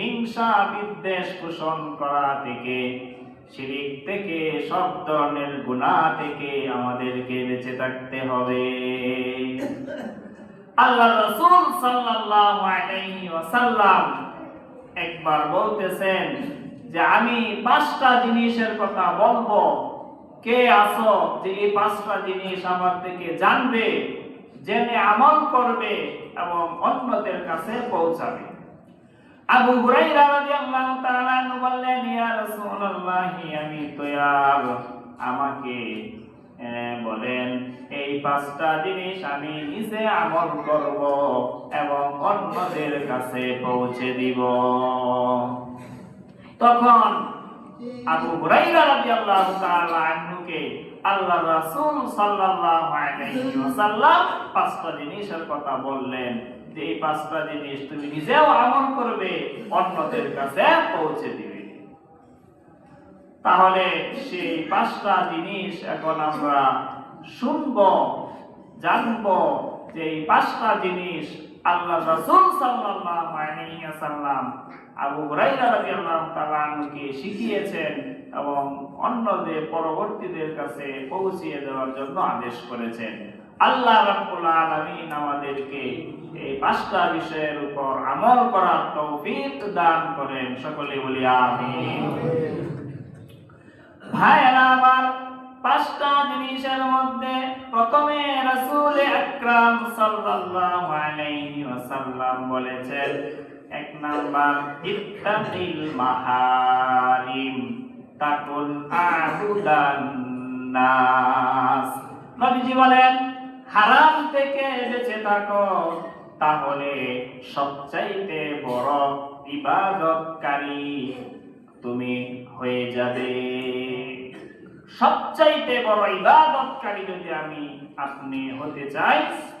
হিংসা বিদ্বেষ পোষণ করা থেকে, শিরিক থেকে, সব ধরনের গুনাহ থেকে আমাদেরকে বেঁচে থাকতে হবে। আল্লাহ রাসূল সাল্লাল্লাহু আলাইহি ওয়াসাল্লাম একবার বলতেছেন যে, আমি পাঁচটা জিনিসের কথা বলব। কে আসো যে এই পাঁচটা জিনিস আমার থেকে জানবে, জেনে আমল করবে এবং অন্যদের কাছে পৌঁছাবে? আবু হুরাইরা রাদিয়াল্লাহু তাআলা বললেন, ইয়া রাসূলুল্লাহ, আমি তো আর আমাকে বলেন, এই পাঁচটা জিনিস আমি নিজে আমল করব এবং অন্যদের কাছে পৌঁছে দিব। তখন আবু হুরাইরা রাদিয়াল্লাহু তাআলা আনহুকে আল্লাহ রাসূল সাল্লাল্লাহু আলাইহি ওয়াসাল্লাম পাঁচটা জিনিসের কথা বললেন। এই পাঁচটা জিনিস তুমি নিজেও আমল করবে, অন্যদের কাছে পৌঁছে দিবে। তাহলে সেই পাঁচটা জিনিস এখন আমরা শুনব, জানব যে এই পাঁচটা জিনিস আল্লাহ আবু শিখিয়েছেন এবং অন্যদের পরবর্তীদের কাছে পৌঁছিয়ে দেওয়ার জন্য আদেশ করেছেন। আল্লাহ রাব্বুল আলামিন আমাদেরকে এই পাঁচটা বিষয়ের উপর আমল করার তৌফিক দান করেন সকলে বলি আমিন। ভাইয়েরা, আমার পাঁচটা জিনিসের মধ্যে প্রথমে রাসূল আকরাম সাল্লাল্লাহু আলাইহি ওয়াসাল্লাম বলেছেন, এক নাম্বার, ইত্তাকিল মাহারিম, তাকুন আবুদান নাস। নবীজি বলেন, হারাম থেকে বেঁচে থাকো। তাহলে সবচাইতে বড় ইবাদতকারী তুমি হয়ে যাবে। সবচাইতে বড় ইবাদতকারী যদি আমি আপনি হতে চাই,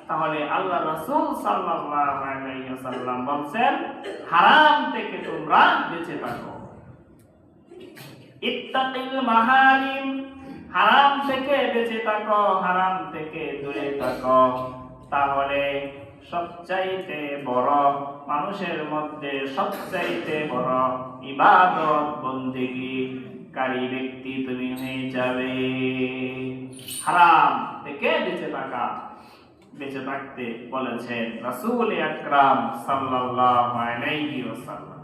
তাহলে আল্লাহ রাসূল সাল্লাল্লাহু আলাইহি ওয়াসাল্লাম বলেন হারাম থেকে তোমরা বেঁচে থাকো। ইত্তাকিল মাহারিম, হারাম থেকে বেঁচে থাকো, হারাম থেকে দূরে থাকো। তাহলে সবচাইতে বড়, মানুষের মধ্যে সবচাইতে বড় ইবাদত বন্দিগি কারি ব্যক্তি তুমি হয়ে যাবে। হারাম থেকে বেঁচে থাকা, বেঁচে থাকতে বলেছেন রাসুল আকরাম সাল্লাল্লাহু আলাইহি ওয়াসাল্লাম।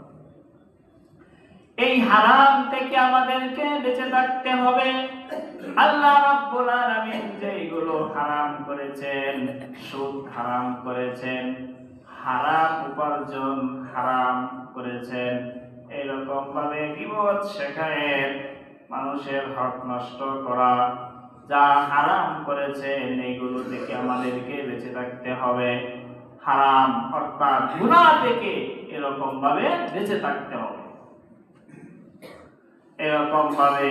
এই হারাম থেকে আমাদেরকে বেঁচে থাকতে হবে। আল্লাহ রাব্বুল আলামিন যেগুলো হারাম করেছেন, সুদ হারাম করেছেন, হারাম উপার্জন হারাম করেছেন এরকম ভাবে বিপদ শেখায় মানুষের হক নষ্ট করা, যা হারাম করেছেন, এইগুলো থেকে আমাদেরকে বেঁচে থাকতে হবে। হারাম অর্থাৎ গুনাহ থেকে এরকম ভাবে বেঁচে থাকতে হবে। এরকম ভাবে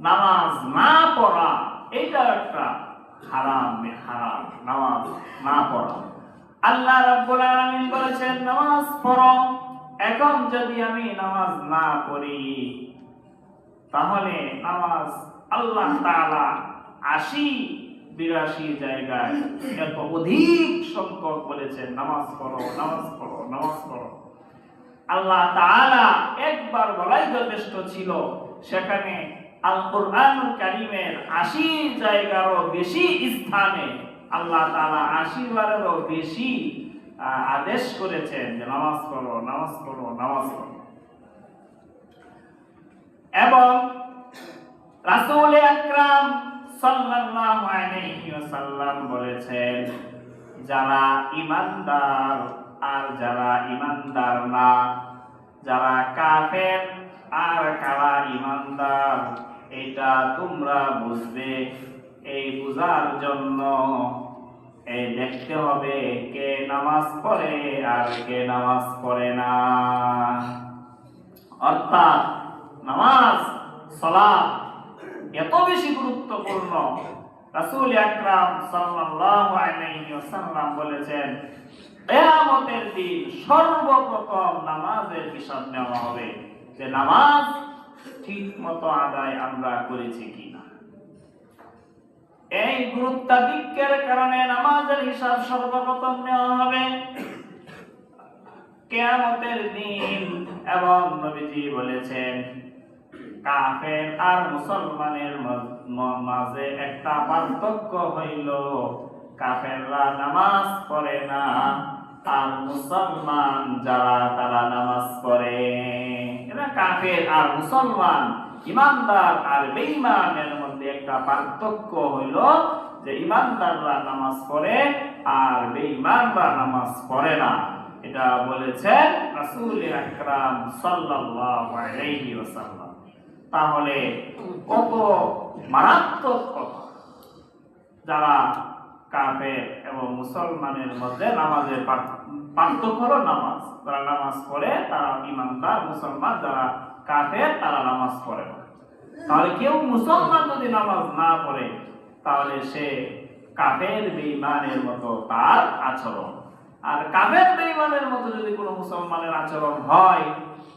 নামাজ না পড়া এটা একটা হারাম হারাম, নামাজ না পড়া। আল্লাহ রাব্বুল আলামিন বলেছেন, নামাজ পড়ো। এখন যদি আমি নামাজ না পড়ি, তাহলে নামাজ আল্লাহ তাআলা আশি, বিরাশি জায়গায় অধিক সংখ্যক বলেছেন, নামাজ পড়ো নামাজ পড়ো নামাজ পড়ো। আল্লাহ একবার বলাই যথেষ্ট ছিল, সেখানে আল কোরআনুল কারীমের 80 জায়গারও বেশি স্থানে আল্লাহ তাআলা 80 বেশি আদেশ করেছেন যে নামাজ পড়ো নামাজ পড়ো নামাজ পড়ো। এবং রাসূল আকরাম সাল্লাল্লাহু আলাইহি ওয়াসাল্লাম বলেছেন, যারা ইমানদার আর যারা ইমানদার না, যারা কাফের আর কারা ইমানদার, এটা তোমরা বুঝবে। এই বুঝার জন্য এই দেখতে হবে কে নামাজ পড়ে আর কে নামাজ পড়ে না। অর্থাৎ নামাজ সালাত এত বেশি গুরুত্বপূর্ণ। রাসূল আকরাম সাল্লাল্লাহু আলাইহি ওয়াসাল্লাম বলেছেন, কিয়ামতের দিন সর্বপ্রথম নামাজের হিসাব নেওয়া হবে যে নামাজ ঠিক মতো আদায় আমরা করেছি কিনা। এই গুরুত্বাধিক্যের কারণে নামাজের হিসাব সর্বপ্রথম নেওয়া হবে কেয়ামতের দিন এবং নবীজি বলেছেন, কাফের আর মুসলমানের মাঝে একটা পার্থক্য হইল কাফেররা নামাজ পড়ে না। আর মুসলমান যারা, তারা নামাজ পড়ে। এরা কাফের আর মুসলমান। ইমানদার আর বেঈমানের মধ্যে একটা পার্থক্য হইল যে ইমানদাররা নামাজ পড়ে আর বেঈমানরা নামাজ পড়ে না। এটা বলেছেন রাসূল আকরাম সাল্লাল্লাহু আলাইহি ওয়াসাল্লাম। তাহলে কত মারাত্মক কথা। যারা কাফের এবং মুসলমানের মধ্যে নামাজের পার্থক্য হলো নামাজ। যারা নামাজ পড়ে, তারা ইমানদার, মুসলমান। যারা কাফের, তারা নামাজ পড়ে না। তাহলে কেউ মুসলমান যদি নামাজ না পড়ে, তাহলে সে কাফের বেঈমানের মতো তার আচরণ। আর কাফের বেঈমানের মতো যদি কোনো মুসলমানের আচরণ হয়,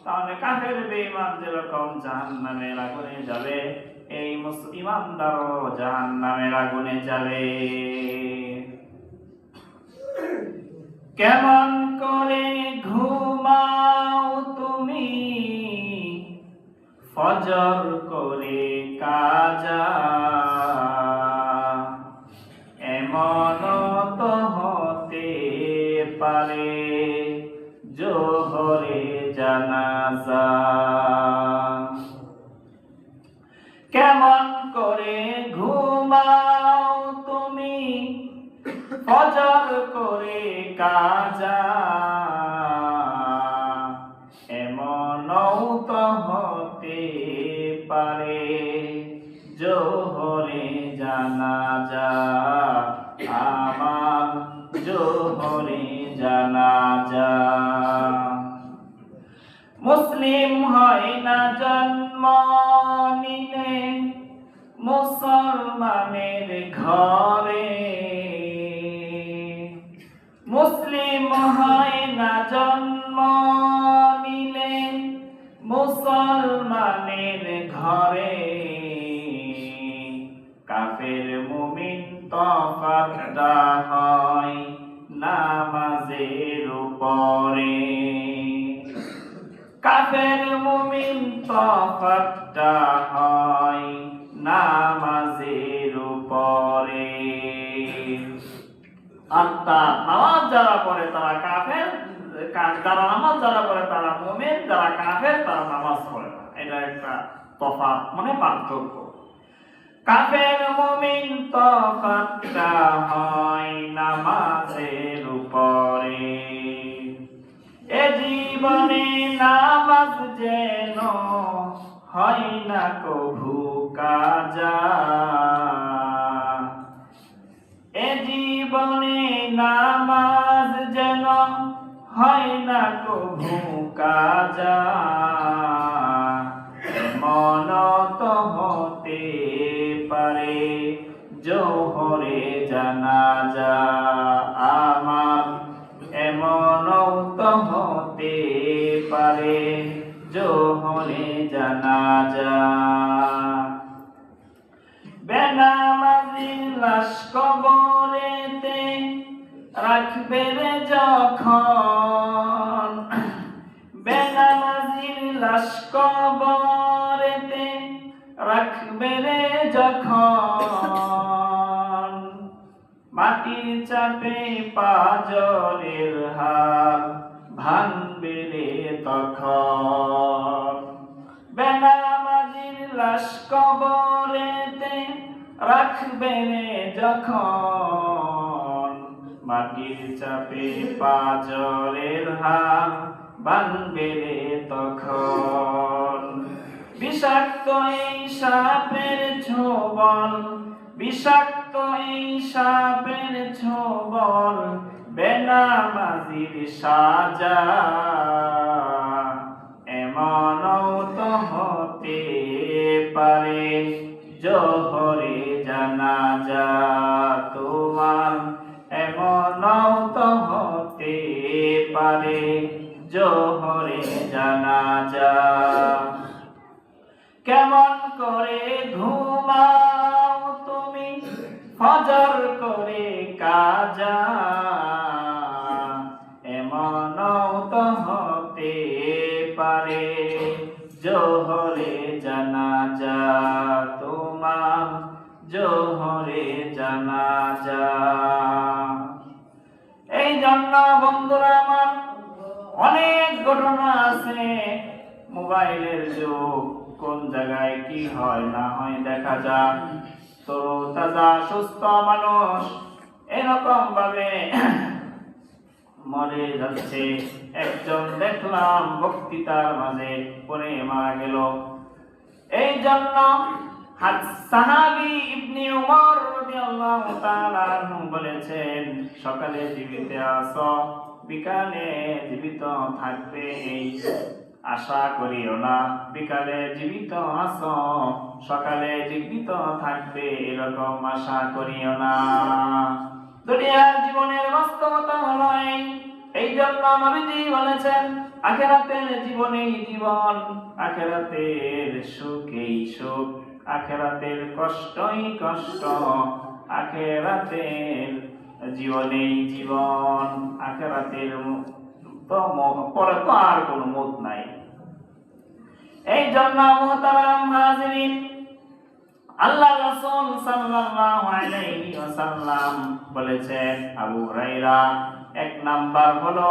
তাহলে কাফের বেঈমান যেরকম জাহান্নামের আগুনে যাবে এই মুস- ইমানদারও জাহান্নামের আগুনে যাবে কেমন করে ঘুমাও তুমি? ফজর করে কাজা ফজর করে কাজা। এমন হতে পারে, জোহরে জানা যা আমার জোহরে জানা যা মুসলিম হয় না জন্ম নিলে, মুসলমানের ঘরে মুসলিম হয় না জন্ম নিলে মুসলমানের ঘরে। কাফের মুমিন তফাতটা হয় নামাজের উপরে। কাফের মুমিন তফাতটা হয় নামাজের উপরে। অর্থাৎ যারা পড়ে তারা কাফের যারা নামাজ, যারা পড়ে তারা মুমিন, যারা কাফের তারা নামাজ পড়ে না। এটা একটা তফাৎ মানে পার্থক্য। কাফের, মুমিন তফাতটা হয় নামাজের উপরে। এ জীবনে নামাজ যেন হয় না কভু কাজা। এ জীবনে নামাজ যেন হয় না কভু কাজা। মন তো হতে পারে জোহরে জানাজা। আমার এমন তো হতে পারে জোহরে জানাজা। বেনামাজি লাশ কবরেতে রাখবে রে যখন। বেনামাজির লাশ কবরেতে রাখবে রে যখন। মাটির চাপে পাজরের হাল ভাঙবে রে তখন। বেনামাজির লাশ কবরেতে রাখবে যখন মাটির চাপে পাজরের হাত রে তখন। বিষাক্ত এই সাপের ছোবল, বিষাক্ত এই সাপের ছোবল, বেনামাজির সাজা। এমন তো হতে পারে, জোহরে জানাজা তোমার এমন হতে পারে, জোহরে জানাজা কেমন করে ঘুমাও তুমি, ফজর করে কাজা। এমন হতে পারে, জোহরে জানাজা তোমার জোহরে জানাজা। এই জন্য বন্ধুরা আমার, অনেক ঘটনা আছে। মোবাইলের যুগ, কোন জায়গায় কি হয় না হয় দেখা যাক। তো তাজা, সুস্থ মানুষ, এরকম ভাবে মরে যাচ্ছে। একজন দেখলাম বক্তৃতার মাঝে পরে মারা গেল। এই জন্য সাহাবী ইবনে উমর রাদিয়াল্লাহু তাআলা বলেছেন, সকালে জীবিত আছো বিকালে জীবিত থাকবে এই আশা করিও না। বিকালে জীবিত আছো সকালে জীবিত থাকবে এরকম আশা করিও না। দুনিয়ার জীবনের বাস্তবতা হলো এই। এই জন্য নবীজি বলেছেন, আখেরাতের জীবনেই জীবন, আখেরাতের সুখেই সুখ। আখেরাতের কষ্টই কষ্ট, আখেরাতের জীবনেই জীবন, আখেরাতের পরে তো আর কোনো মত নাই। এই জন্য মুহতারাম হাজিরিন, আল্লাহ সাল্লাল্লাহু আলাইহি ওয়াসাল্লাম বলেছেন, আবু হুরায়রা, এক নাম্বার হলো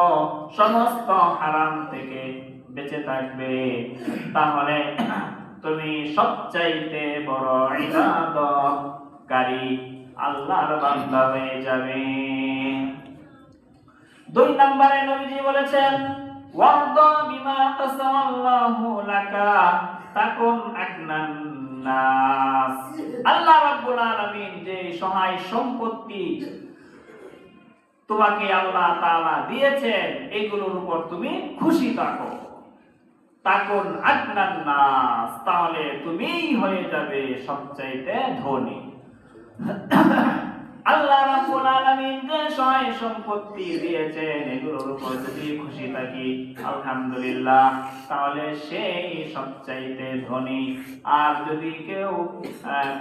সমস্ত হারাম থেকে বেঁচে থাকবে। তাহলে তুমি সবচাইতে বড় ইবাদতকারী, আল্লাহর বান্দা হয়ে যাবে। দুই নম্বরে নবীজি বলেছেন, ওয়ারদ বিমা তাসাল্লাহু লাকা তাকুন আকনান নাস। আল্লাহ রাব্বুল আলামিন যে সহায় সম্পত্তি তোমাকে আল্লাহ তাআলা দিয়েছেন, এগুলোর উপর তুমি খুশি থাকো। তাহলে তুমিই হয়ে যাবে সবচাইতে ধনী। আল্লাহ রাব্বুল আলামিন যে সহায় সম্পত্তি দিয়েছেন, এগুলোর উপর যদি খুশি থাকি, আলহামদুলিল্লাহ, তাহলে সেই সবচাইতে ধনী। আর যদি কেউ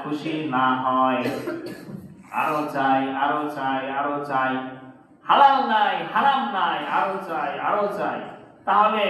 খুশি না হয়, আরও চাই আরও চাই আরও চাই। হালাল নাই, হারাম নাই, আরও চাই আরও চাই। তাহলে